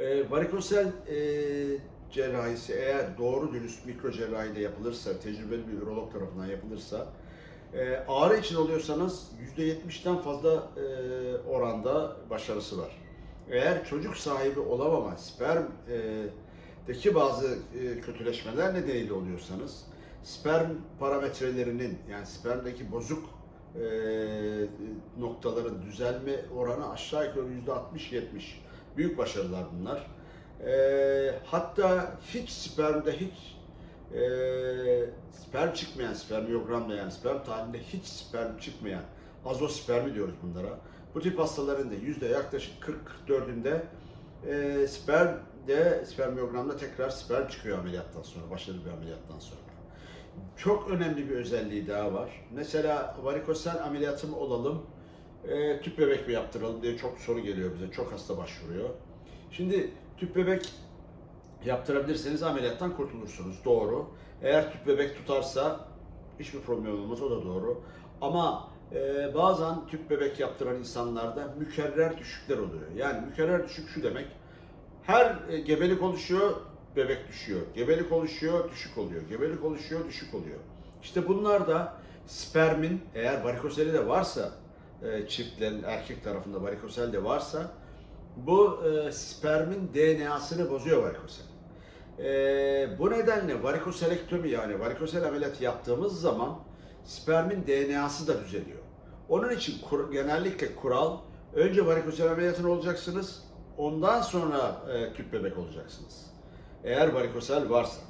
E, varikosel e, cerrahisi eğer doğru dürüst mikro cerrahiyle yapılırsa, tecrübeli bir ürolog tarafından yapılırsa, e, ağrı için alıyorsanız %70'ten fazla e, oranda başarısı var. Eğer çocuk sahibi olamama, sperm e, bazı e, kötüleşmeler nedeniyle oluyorsanız, sperm parametrelerinin yani spermdeki bozuk e, noktaların düzelme oranı aşağı yukarı %60-70. Büyük başarılar bunlar. E, hatta hiç spermde hiç e, sperm çıkmayan, spermiyogramda yani sperm tahlilinde hiç sperm çıkmayan azospermi diyoruz bunlara. Bu tip hastaların da yüzde yaklaşık 40-44'ünde e, spermde, spermiyogramda tekrar sperm çıkıyor ameliyattan sonra, başarılı bir ameliyattan sonra. Çok önemli bir özelliği daha var. Mesela varikosel ameliyatım olalım, e, tüp bebek mi yaptıralım diye çok soru geliyor bize, çok hasta başvuruyor. Şimdi tüp bebek yaptırabilirseniz ameliyattan kurtulursunuz, doğru. Eğer tüp bebek tutarsa hiçbir problem olmaz, o da doğru. Ama e, bazen tüp bebek yaptıran insanlarda mükerrer düşükler oluyor. Yani mükerrer düşük şu demek, her e, gebelik oluşuyor, bebek düşüyor. Gebelik oluşuyor, düşük oluyor. Gebelik oluşuyor, düşük oluyor. İşte bunlar da spermin eğer varikoseli de varsa e, çiftlerin erkek tarafında varikosel de varsa bu e, spermin DNA'sını bozuyor varikosel. E, bu nedenle varikoselektomi yani varikosel ameliyatı yaptığımız zaman spermin DNA'sı da düzeliyor. Onun için kur- genellikle kural önce varikosel ameliyatını olacaksınız ondan sonra e, tüp bebek olacaksınız. Eğer varikosel varsa.